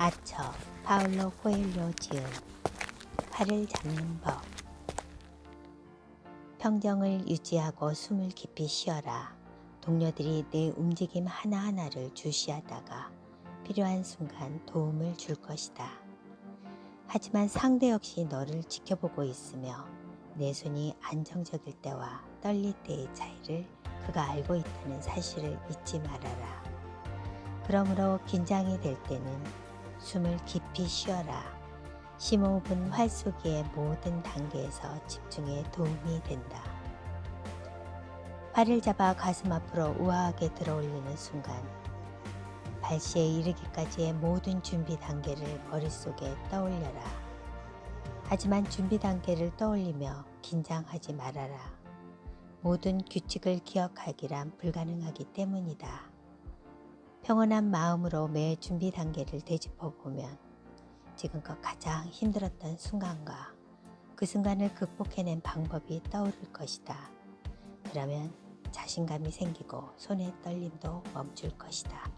아처 파울로 코엘료 지음 팔을 잡는 법 평정을 유지하고 숨을 깊이 쉬어라. 동료들이 내 움직임 하나하나를 주시하다가 필요한 순간 도움을 줄 것이다. 하지만 상대 역시 너를 지켜보고 있으며 내 손이 안정적일 때와 떨릴 때의 차이를 그가 알고 있다는 사실을 잊지 말아라. 그러므로 긴장이 될 때는 숨을 깊이 쉬어라. 심호흡은 활쏘기의 모든 단계에서 집중에 도움이 된다. 팔을 잡아 가슴 앞으로 우아하게 들어올리는 순간 발시에 이르기까지의 모든 준비 단계를 머릿속에 떠올려라. 하지만 준비 단계를 떠올리며 긴장하지 말아라. 모든 규칙을 기억하기란 불가능하기 때문이다. 평온한 마음으로 매 준비 단계를 되짚어 보면 지금껏 가장 힘들었던 순간과 그 순간을 극복해낸 방법이 떠오를 것이다. 그러면 자신감이 생기고 손의 떨림도 멈출 것이다.